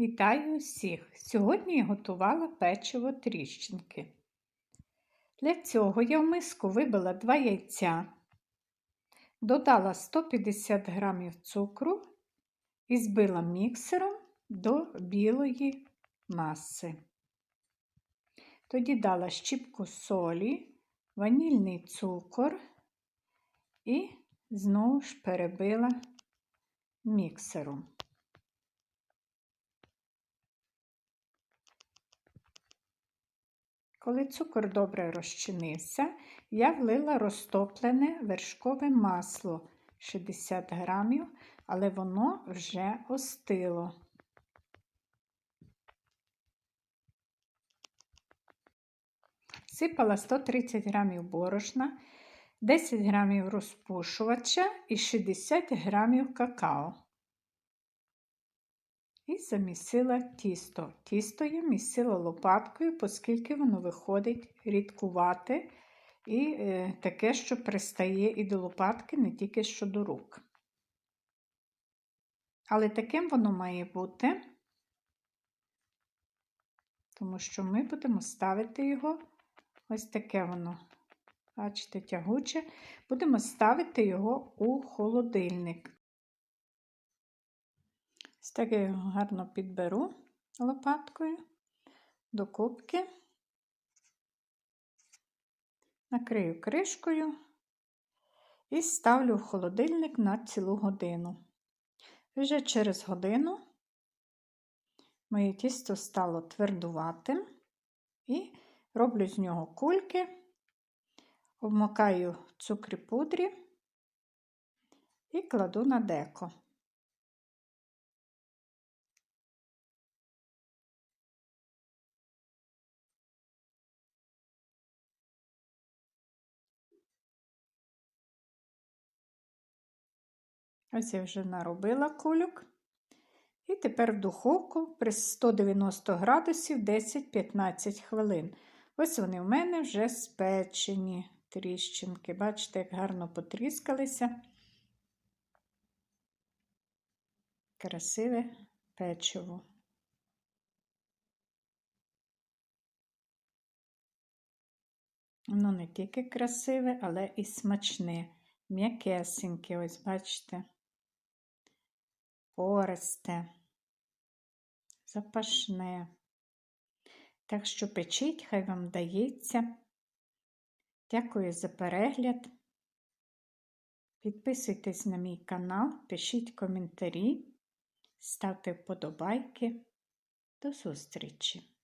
Вітаю усіх! Сьогодні я готувала печиво тріщинки. Для цього я в миску вибила 2 яйця, додала 150 г цукру і збила міксером до білої маси. Тоді дала щіпку солі, ванільний цукор і знову ж перебила міксером. Коли цукор добре розчинився, я влила розтоплене вершкове масло 60 грамів, але воно вже остило. Сипала 130 грамів борошна, 10 грамів розпушувача і 60 грамів какао і замісила тісто. Тісто я місила лопаткою, оскільки воно виходить рідкувати і е, таке, що пристає і до лопатки, не тільки що до рук. Але таким воно має бути, тому що ми будемо ставити його ось таке воно, бачите, тягуче, будемо ставити його у холодильник. Ось так я його гарно підберу лопаткою до кубки, накрию кришкою і ставлю в холодильник на цілу годину. Вже через годину моє тісто стало твердуватим і роблю з нього кульки, обмакаю в цукрі пудрі і кладу на деко. Ось я вже наробила кульок. І тепер в духовку при 190 градусів 10-15 хвилин. Ось вони в мене вже спечені тріщинки. Бачите, як гарно потріскалися. Красиве печиво. Воно не тільки красиве, але і смачне. М'якесеньке, ось бачите пористе, запашне. Так що печіть, хай вам вдається. Дякую за перегляд. Підписуйтесь на мій канал, пишіть коментарі, ставте вподобайки. До зустрічі!